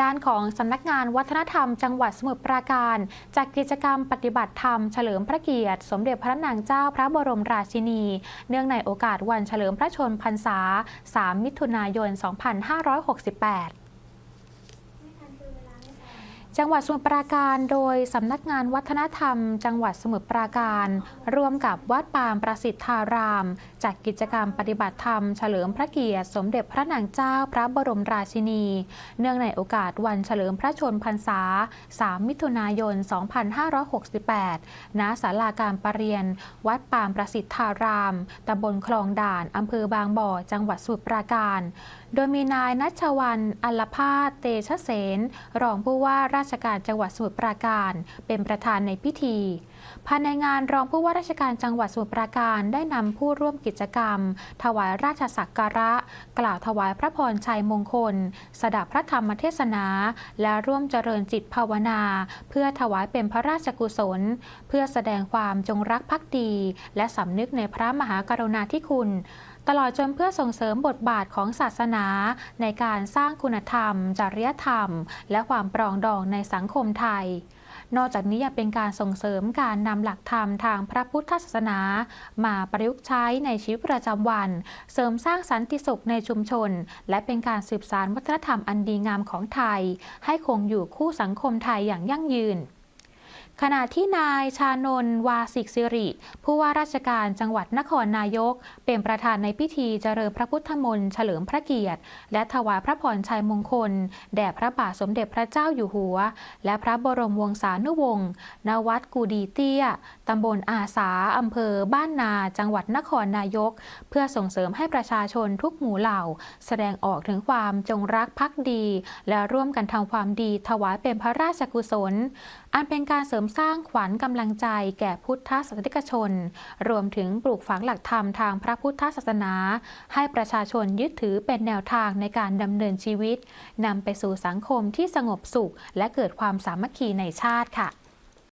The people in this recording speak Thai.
ด้านของสำนักงานวัฒนธรรม จังหวัดสมุทรปราการ จากกิจกรรมปฏิบัติธรรมเฉลิมพระเกียรติ สมเด็จพระนางเจ้าพระบรมราชินี เนื่องในโอกาสวันเฉลิมพระชนมพรรษา 3 มิถุนายน 2568 จังหวัดสมุทรปราการโดยสำนักงานวัฒนธรรม จังหวัดสมุทรปราการ ร่วมกับวัดปามประสิทธารามจัดกิจกรรมปฏิบัติธรรมเฉลิมพระเกียรติ สมเด็จพระนางเจ้าพระบรมราชินี เนื่องในโอกาสวันเฉลิมพระชนมพรรษา 3 มิถุนายน 2568 ณ ศาลาการประเรียน วัดปามประสิทธารามตำบลคลองด่านอำเภอบางบ่อ จังหวัดสมุทรปราการ โดยมีนายนัชวันอัลพาสเตชะเสนรองผู้ว่าราชชการจังหวัดสมุทรปราการ เป็นประธานในพิธี ภายในงานรองผู้ว่าราชการจังหวัดสมุทรปราการได้นำผู้ร่วมกิจกรรม ถวายราชสักการะ กล่าวถวายพระพรชัยมงคล สดับพระธรรมเทศนา และร่วมเจริญจิตภาวนา เพื่อถวายเป็นพระราชกุศล เพื่อแสดงความจงรักภักดี และสำนึกในพระมหากรุณาธิคุณตลอดจนเพื่อส่งเสริมบทบาทของศาสนา ในการสร้างคุณธรรม จริยธรรม และความปรองดองในในสังคมไทย นอกจากนี้ยังเป็นการส่งเสริมการนำหลักธรรมทางพระพุทธศาสนา มาประยุกต์ใช้ในชีวิตประจำวัน เสริมสร้างสันติสุขในชุมชน และเป็นการสืบสานวัฒนธรรมอันดีงามของไทย ให้คงอยู่คู่สังคมไทยอย่างยั่งยืน ขณะที่นายชานนท์วาสิกสิริ ผู้ว่าราชการจังหวัดนครนายก เป็นประธานในพิธีเจริญพระพุทธมนต์เฉลิมพระเกียรติ และถวายพระพรชัยมงคล แด่พระบาทสมเด็จพระเจ้าอยู่หัว และพระบรมวงศานุวงศ์ณวัดกูดีเตี้ยตำบลอาสาอำเภอ บ้านนา จังหวัดนครนายก เพื่อส่งเสริมให้ประชาชนทุกหมู่เหล่า แสดงออกถึงความจงรักภักดี และร่วมกันทำความดีถวายเป็นพระราชกุศล อันเป็นการเสริมสร้างขวัญกำลังใจแก่พุทธศาสนิกชน รวมถึงปลูกฝังหลักธรรมทางพระพุทธศาสนา ให้ประชาชนยึดถือเป็นแนวทางในการดำเนินชีวิตนำไปสู่สังคมที่สงบสุข และเกิดความสามัคคีในชาติค่ะ